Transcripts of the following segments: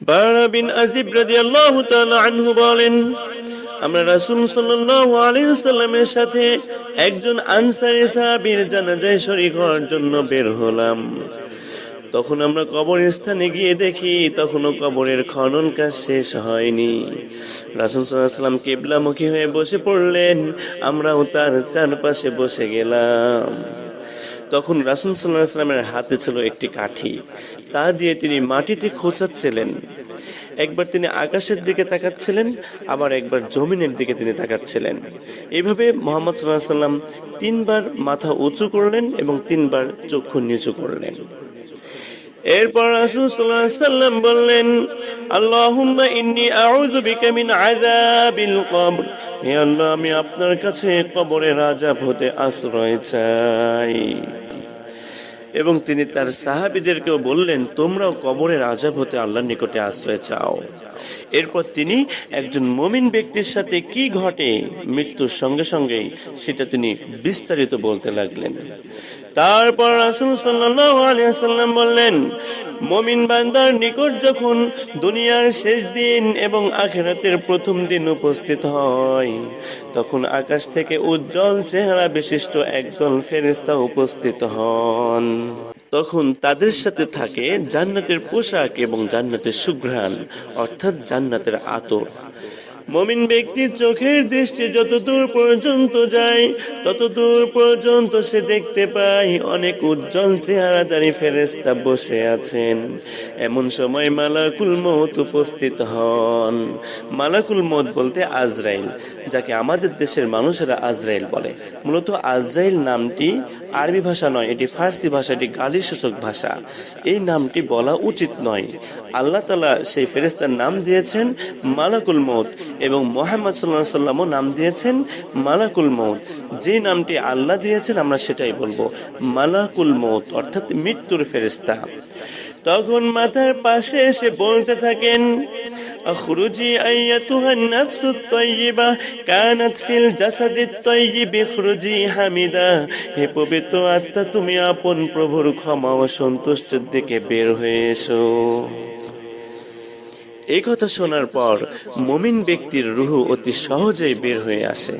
বারা বিন আজিব রাদিয়াল্লাহু তাআলা আনহু বলেন, আমরা রাসূল সাল্লাল্লাহু আলাইহি সাল্লামের সাথে একজন আনসারী সাহাবীর জানাজায় শরীক হওয়ার জন্য বের হলাম। তখন আমরা কবরস্থানে গিয়ে দেখি তখনও কবরের খনন কাজ শেষ হয়নি। রাসুল সাল্লাম কেবলামুখী হয়ে বসে পড়লেন, আমরাও তার চারপাশে বসে গেলাম। তখন রাসুল সাল্লাহ সাল্লামের হাতে ছিল একটি কাঠি। তা দিয়ে তিনি মাটিতে খোঁচাচ্ছিলেন। একবার তিনি আকাশের দিকে তাকাচ্ছিলেন, আবার একবার জমিনের দিকে তিনি তাকাচ্ছিলেন। এভাবে মোহাম্মদ সাল্লাহ সাল্লাম তিনবার মাথা উঁচু করলেন এবং তিনবার চক্ষু নিচু করলেন। এরপর রাসূল সাল্লাল্লাহু সাল্লাম বললেন, আল্লাহুম্মা ইন্নী আউযু বিকা মিন আযাবিল কবর। হে আল্লাহ, আমি আপনার কাছে কবরের আযাব হতে আশ্রয় চাই। এবং তিনি তার সাহাবীদেরকেও বললেন, তোমরাও কবরের আযাব হতে আল্লাহর নিকটে আশ্রয় চাও। এরপর তিনি একজন মমিন ব্যক্তির সাথে কি ঘটে, মৃত্যুর সঙ্গে সঙ্গেই সেটা তিনি বিস্তারিত বলতে লাগলেন। তারপর রাসূল সাল্লাম বললেন, মমিন বান্দার নিকট যখন দুনিয়ার শেষ দিন এবং আখেরাতের প্রথম দিন উপস্থিত হয়, তখন আকাশ থেকে উজ্জ্বল চেহারা বিশিষ্ট একদল ফেরেশতা উপস্থিত হন। তখন তাদের সাথে থাকে জান্নাতের পোশাক এবং জান্নাতের সুঘ্রাণ, অর্থাৎ জান্নাতের আতর। মমিন ব্যক্তির চোখের দৃষ্টি যত দূর পর্যন্ত যায় তত দূর পর্যন্ত সে দেখতে পায় অনেক উজ্জ্বল চেহারাদারি ফেরেস্তা বসে আছেন। এমন সময় মালাকুল মত উপস্থিত হন। মালাকুল মৌত বলতে আজরাইল, যাকে আমাদের দেশের মানুষেরা আজরাইল বলে। মূলত আজরাইল নামটি আরবি ভাষা নয়, এটি ফার্সি ভাষা, এটি গালি সূচক ভাষা। এই নামটি বলা উচিত নয়। আল্লাহ তালা সেই ফেরেস্তার নাম দিয়েছেন মালাকুল মৌত এবং মোহাম্মদ সাল্লাহ সাল্লামও নাম দিয়েছেন মালাকুল মৌত যে নামটি আল্লাহ দিয়েছেন, আমরা সেটাই বলব, মালাকুল মৌত অর্থাৎ মৃত্যুর ফেরেস্তা তখন মাথার পাশে এসে বলতে থাকেন اخرجي أيتها النفس الطيبة كانت في الجسد الطيب اخرجي حميدا হে পবিত্র আত্মা তুমি আপন প্রভুর ক্ষমা ও সন্তুষ্টের দিকে বের হয়ে এসো এই কথা শোনার পর মমিন ব্যক্তির রুহু অতি সহজেই বের হয়ে আসে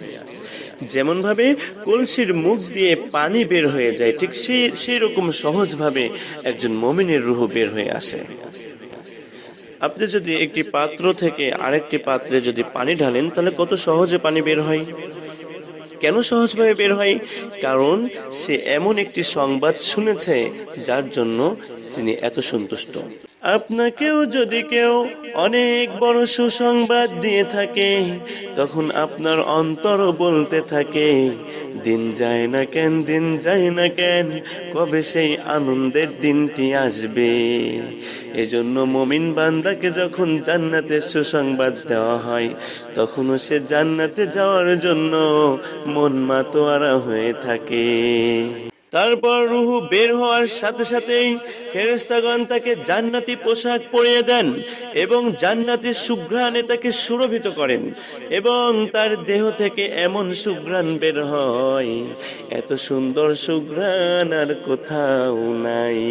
যেমন ভাবে কলসির মুখ দিয়ে পানি বের হয়ে যায়, ঠিক সেই সেই রকম সহজভাবে একজন মমিনের রুহ বের হয়ে আসে। আপনি যদি একটি পাত্র থেকে আরেকটি পাত্রে যদি পানি ঢালেন, তাহলে কত সহজে পানি বের হয়? কেন সহজভাবে বের হয়? কারণ সে এমন একটি সংবাদ শুনেছে যার জন্য তিনি এত সন্তুষ্ট। আপনাকেও যদি কেউ অনেক বড় সুসংবাদ দিয়ে থাকে, তখন আপনার অন্তরও বলতে থাকে, দিন যায় না কেন, দিন যায় না কেন, কবে সেই আনন্দের দিনটি আসবে? এজন্য মমিন বান্দাকে যখন জান্নাতের সুসংবাদ দেওয়া হয়, তখনও সে জান্নাতে যাওয়ার জন্য মন মাতোয়ারা হয়ে থাকে। তারপর রুহু বের হওয়ার সাথে সাথেই ফেরেস্তাগণ তাকে জান্নাতি পোশাক পরিয়ে দেন এবং জান্নাতি সুঘ্রাণে তাকে সুরভিত করেন এবং তার দেহ থেকে এমন সুঘ্রাণ বের হয়, এত সুন্দর সুঘ্রাণ আর কোথাও নাই।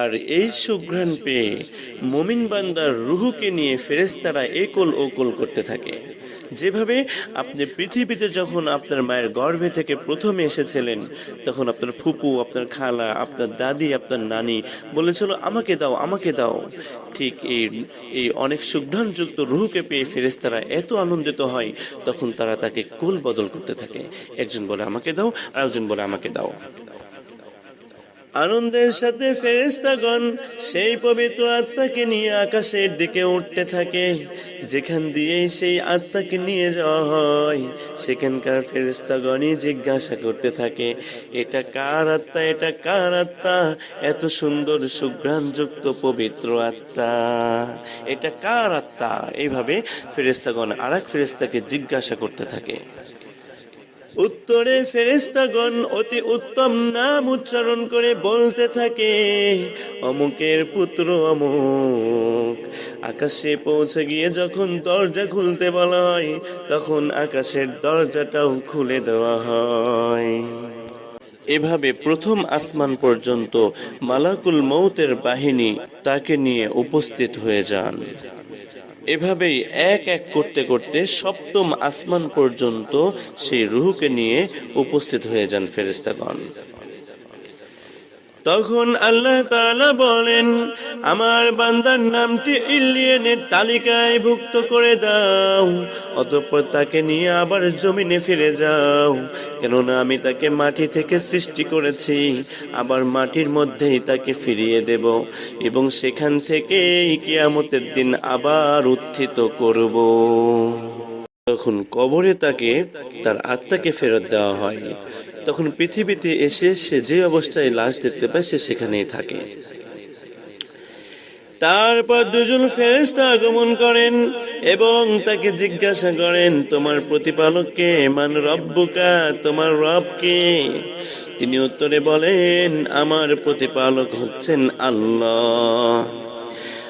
আর এই সুঘ্রাণ পেয়ে মমিন বান্দার রুহুকে নিয়ে ফেরেস্তারা একল ওকল করতে থাকে। যেভাবে আপনি পৃথিবীতে যখন আপনার মায়ের গর্ভে থেকে প্রথমে এসেছিলেন, তখন আপনার ফুপু, আপনার খালা, আপনার দাদি, আপনার নানি বলেছিল, আমাকে দাও আমাকে দাও। ঠিক এই এই অনেক সুঘ্রাণযুক্ত রুহুকে পেয়ে ফেরেস্তারা এত আনন্দিত হয়, তখন তারা তাকে কোল বদল করতে থাকে। একজন বলে, আমাকে দাও আর একজন বলে, আমাকে দাও। আনন্দের সাথে ফেরেস্তাগণ সেই পবিত্র আত্মাকে নিয়ে আকাশের দিকে উঠতে থাকে। যেখান দিয়েই সেই আত্মাকে নিয়ে যাওয়া হয়, সেখানকার ফেরেস্তাগণই জিজ্ঞাসা করতে থাকে, এটা কার আত্মা? এটা কার আত্মা? এত সুন্দর, সুঘ্রাণযুক্ত, পবিত্র আত্মা। এটা কার আত্মা? এইভাবে ফেরেস্তাগণ আর এক ফেরেস্তাকে জিজ্ঞাসা করতে থাকে। উত্তরে ফেরেস্তাগণ অতি উত্তম নাম উচ্চারণ করে বলতে থাকে, অমুকের পুত্র অমুক। আকাশে পৌঁছে গিয়ে যখন দরজা খুলতে বলা হয়, তখন আকাশের দরজাটাও খুলে দেওয়া হয়। এভাবে প্রথম আসমান পর্যন্ত মালাকুল মৌতের বাহিনী তাকে নিয়ে উপস্থিত হয়ে যান। এভাবেই এক এক করতে করতে সপ্তম আসমান পর্যন্ত সেই রুহুকে নিয়ে উপস্থিত হয়ে যান ফেরেস্তাগণ তখন আল্লাহ তাআলা বলেন, আমার বান্দার নামটি ইলিয়েনের তালিকায় ভুক্ত করে দাও, অতঃপর তাকে নিয়ে আবার জমিনে ফিরে যাও। কেননা আমি তাকে মাটি থেকে সৃষ্টি করেছি, আবার মাটির মধ্যেই তাকে ফিরিয়ে দেব এবং সেখান থেকেই কিয়ামতের দিন আবার উত্থিত করব। তখন কবরে তাকে, তার আত্মাকে ফেরত দেওয়া হয়। তখন পৃথিবীতে এসে সে যে অবস্থায় লাশ দেখতে পায়, সে সেখানেই থাকে। তারপর দুজন ফেরেস্তা আগমন করেন এবং তাকে জিজ্ঞাসা করেন, তোমার প্রতিপালককে মান রব্বুকা? তোমার রবকে তিনি উত্তরে বলেন, আমার প্রতিপালক হচ্ছেন আল্লাহ।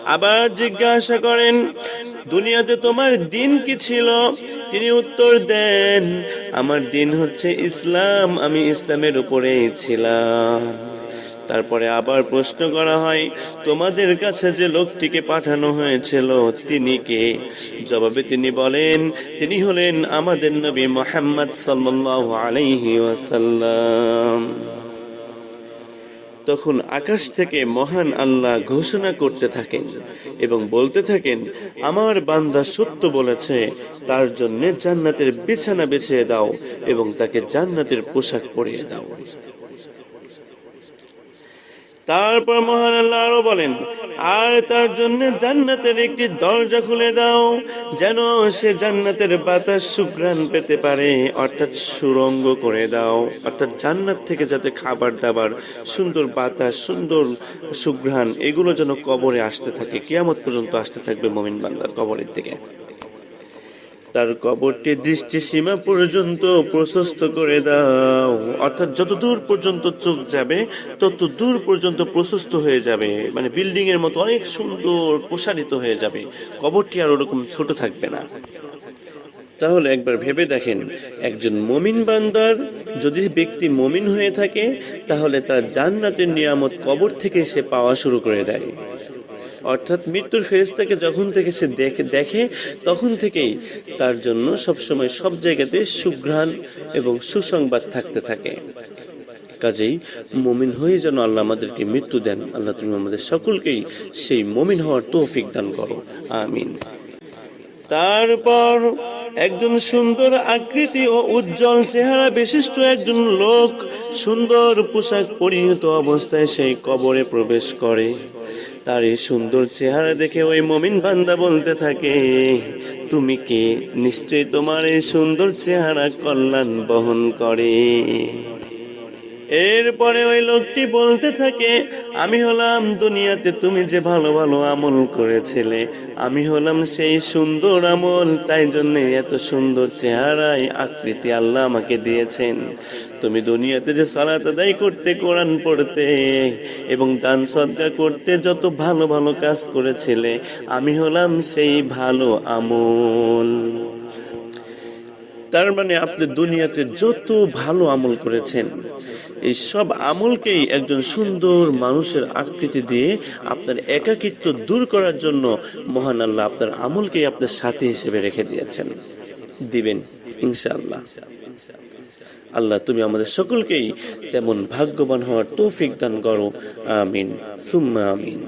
আবার জিজ্ঞাসা করেন দুনিয়াতে তোমার দিন কি ছিল? তিনি উত্তর দেন, আমার দিন হচ্ছে ইসলাম, আমি ইসলামের উপরেই ছিলাম। তারপরে আবার প্রশ্ন করা হয়, তোমাদের কাছে যে লোকটিকে পাঠানো হয়েছিল, তিনি কে? জবাবে তিনি বলেন, তিনি হলেন আমাদের নবী মোহাম্মদ সাল্লাল্লাহু আলাইহি তখন আকাশ থেকে মহান আল্লাহ ঘোষণা করতে থাকেন এবং বলতে থাকেন, আমার বান্দা সত্য বলেছে, তার জন্য জান্নাতের বিছানা বেছে দাও এবং তাকে জান্নাতের পোশাক পরিয়ে দাও। তারপর মহান আল্লাহ আরও বলেন আর তার জন্য জান্নাতের একটি দরজা খুলে দাও, যেন সে জান্নাতের বাতাস সুপ্রাণ পেতে পারে। অর্থাৎ সুরঙ্গ করে দাও। অর্থাৎ জান্নাত থেকে যাতে খাবার দাবার, সুন্দর বাতাস, সুন্দর সুঘ্রাণ, এগুলো যেন কবরে আসতে থাকে, কেয়ামত পর্যন্ত আসতে থাকবে মমিন বান্দার কবরের দিকে। তার কবরটি দৃষ্টি সীমা পর্যন্ত প্রশস্ত করে দাও। অর্থাৎ যত দূর পর্যন্ত চোখ যাবে তত দূর পর্যন্ত প্রশস্ত হয়ে যাবে। মানে বিল্ডিং এর মতো অনেক সুন্দর প্রসারিত হয়ে যাবে। কবরটি আর ওরকম ছোট থাকবে না। তাহলে একবার ভেবে দেখেন, একজন মমিন বান্দার যদি ব্যক্তি মমিন হয়ে থাকে, তাহলে তার জান্নাতের নিয়ামত কবর থেকে সে পাওয়া শুরু করে দেয়। অর্থাৎ মৃত্যুর ফেরেস্তাকে যখন থেকে সে দেখে দেখে, তখন থেকেই তার জন্য সবসময় সব জায়গাতে সুঘ্রাণ এবং সুসংবাদ থাকতে থাকে। কাজেই মমিন হয়ে যেন আল্লাহ আমাদেরকে মৃত্যু দেন, আল্লাহ তুমি আমাদের সকলকেই সেই মমিন হওয়ার তৌফিক দান করো। আমিন। তারপর একজন সুন্দর আকৃতি ও উজ্জ্বল চেহারা বিশিষ্ট একজন লোক সুন্দর পোশাক পরিহিত অবস্থায় সেই কবরে প্রবেশ করে। তার এই সুন্দর চেহারা দেখে ওই মমিন বান্দা বলতে থাকে, তুমি কে? নিশ্চয়ই তোমার এই সুন্দর চেহারা কল্যাণ বহন করে। এরপরে ওই লোকটি বলতে থাকে, আমি হলাম দুনিয়াতে তুমি যে ভালো ভালো আমল করেছিলে, আমি হলাম সেই সুন্দর আমল, তাই জন্য এত সুন্দর চেহারায় আকৃতি আল্লাহ আমাকে দিয়েছেন। তুমি দুনিয়াতে যে সালাত আদায় করতে, কোরআন পড়তে এবং দান সদ্গা করতে যত ভালো ভালো কাজ করেছিলে, আমি হলাম সেই ভালো আমল। তার মানে আপনি দুনিয়াতে যত ভালো আমল করেছেন, এই সব আমলকেই একজন সুন্দর মানুষের আকৃতি দিয়ে আপনার একাকিত্ব দূর করার জন্য মহান আল্লাহ আপনার আমলকেই আপনার সাথী হিসেবে রেখে দিয়েছেন। দিবেন, ইনশাআল্লাহ। আল্লাহ তুমি আমাদের সকলকেই তেমন ভাগ্যবান হওয়ার তৌফিক দান করো। আমিন। সুম্মা আমিন।